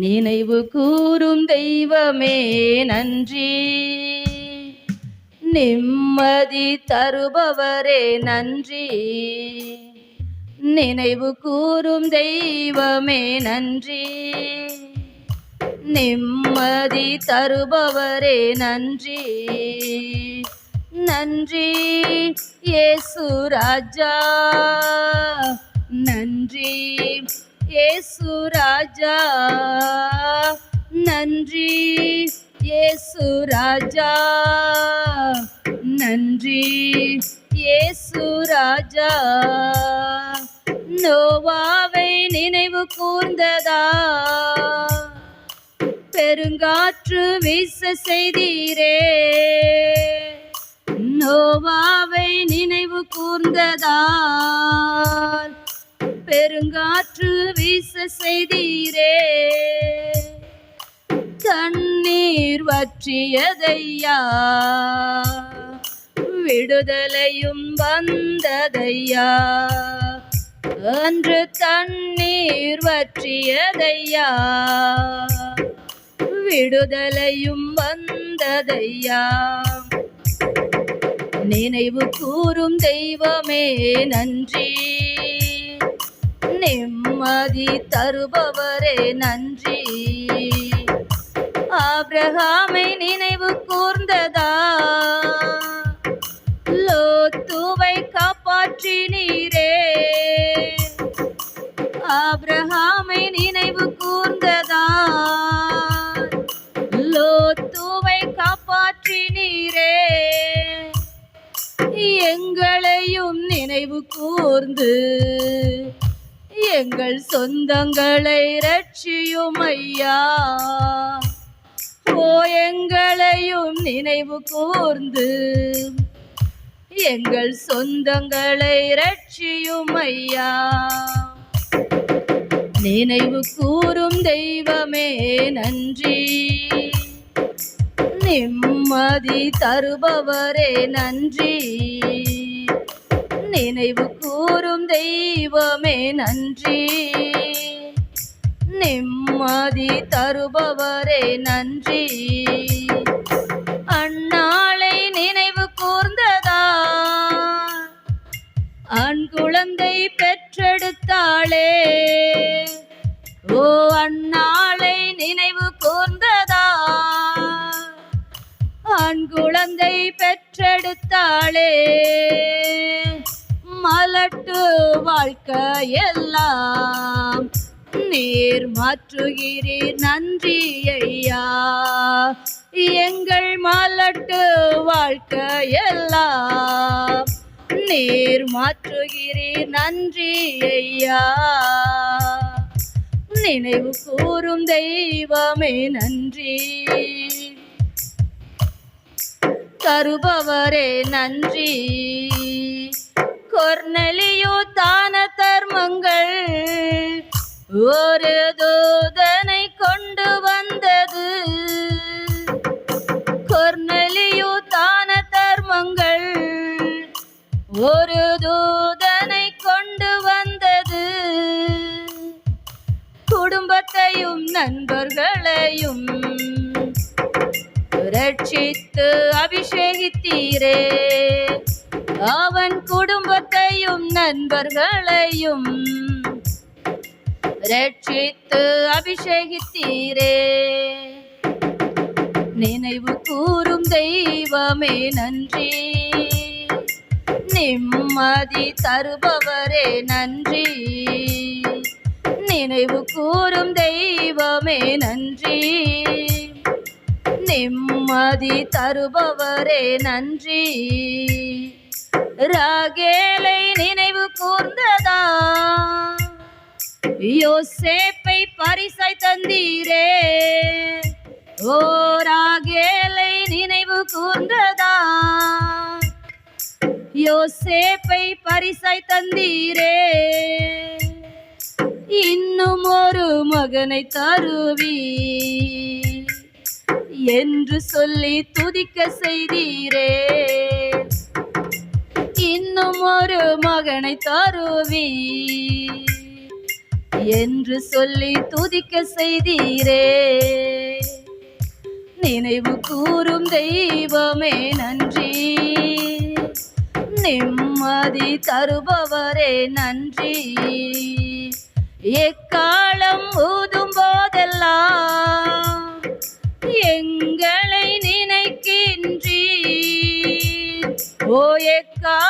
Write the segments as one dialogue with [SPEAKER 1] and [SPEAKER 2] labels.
[SPEAKER 1] நினைவு கூறும் தெய்வமே நன்றி. நிம்மதி தருபவரே நன்றி. நினைவு கூறும் தெய்வமே நன்றி. நிம்மதி தருபவரே நன்றி. நன்றி ஏசு ராஜா. நன்றி. ஏசு ராஜா. நன்றி ஏசு ராஜா. நன்றி ஏசு ராஜா. நோவாவை நினைவு கூர்ந்ததா? பெருங்காற்று வீச செய்தீரே. நோவாவை நினைவு கூர்ந்ததால் பெருங்காற்று வீச செய்தீரே. கண்ணீர் வற்றியதையா? விடுதலையும் வந்ததையா? அன்று தண்ணீர் வற்றியதையா? விடுதலையும் வந்ததையா? நினைவு கூறும் தெய்வமே நன்றி. நிம்மதி தருபவரே நன்றி. ஆபிரகாமை நினைவு கூர்ந்ததா? லோத்துவை காப்பாற்றினீரே ஆபிரகாமை நினைவு கூர்ந்ததா? லோத்துவை காப்பாற்றினீரே எங்களையும் நினைவு கூர்ந்து எங்கள் சொந்தங்களை ரட்சியும் ஐயா ஓ எங்களையும் நினைவு கூர்ந்து எங்கள் சொந்தங்களை ரட்சியும் ஐயா நினைவு கூறும் தெய்வமே நன்றி. நிம்மதி தருபவரே நன்றி. நினைவு கூறும் தெய்வமே நன்றி. நிம்மதி தருபவரே நன்றி. அந்நாளை நினைவு கூர்ந்ததா? அன் குழந்தை பெற்றெடுத்தாளே. ஓ அந்நாளை நினைவு கூர்ந்ததா? ஆண் குழந்தை பெற்றெடுத்தாளே. மலட்டு வாழ்க்கையெல்லாம். நீர் மாற்றுகிறீர் நன்றி ஐயா. எங்கள் மலட்டு வாழ்க்கையெல்லாம். நீர் மாற்றுகிறீர் நன்றி ஐயா. நினைவு கூறும் தெய்வமே நன்றி. தருபவரே நன்றி. கொர்நலியோ தான தர்மங்கள். ஒரு தூதனை கொண்டு வந்தது. கொர்நலியோ தான தர்மங்கள். ஒரு தூதனை கொண்டு வந்தது. குடும்பத்தையும் நண்பர்களையும் ரட்சித்து அபிஷேகித்தீரே. குடும்பத்தையும் நண்பர்களையும் ரட்சித்து அபிஷேகித்தீரே. நினைவு கூறும் தெய்வமே நன்றி. நிம்மதி தருபவரே நன்றி. நினைவு கூறும் தெய்வமே நன்றி. நிம்மதி தருபவரே நன்றி. ராகேலை நினைவு கூர்ந்ததா? யோசேப்பை பரிசாய் தந்தீரே. ஓ ராகேலை நினைவு கூர்ந்ததா? யோசேப்பை பரிசாய் தந்தீரே. இன்னும் ஒரு மகனை தருவி என்று சொல்லி துதிக்க செய்தீரே. இன்னும் ஒரு மகனை தருவி என்று சொல்லி துதிக்க செய்தீரே. நினைவு கூறும் தெய்வமே நன்றி. நிம்மதி தருபவரே நன்றி. எக்காலம் ஊதும் போதெல்லாம் எங்களை நினைக்கின்றீ ஓ எக்கா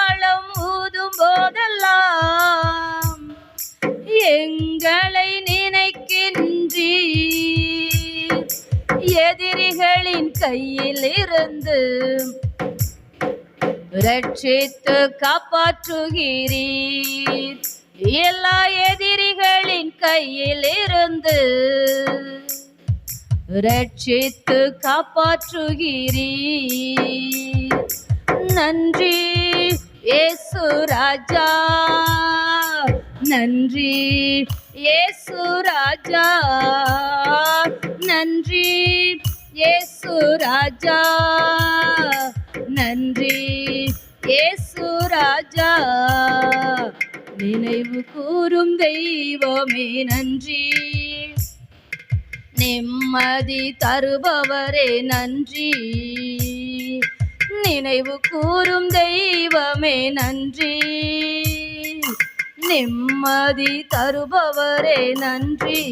[SPEAKER 1] கையிலிருந்து ரட்சித்து காப்பாற்றுகிறீர். எல்லா எதிரிகளின் கையில் இருந்து ரட்சித்து காப்பாற்றுகிறீர். நன்றி ஏசு ராஜா. நன்றி ஏசு ராஜா. நன்றி ஏசு ராஜா நன்றி. ஏசு ராஜா நினைவு கூறும் தெய்வமே நன்றி. நிம்மதி தருபவரே நன்றி. நினைவு கூறும் தெய்வமே நன்றி. நிம்மதி தருபவரே நன்றி.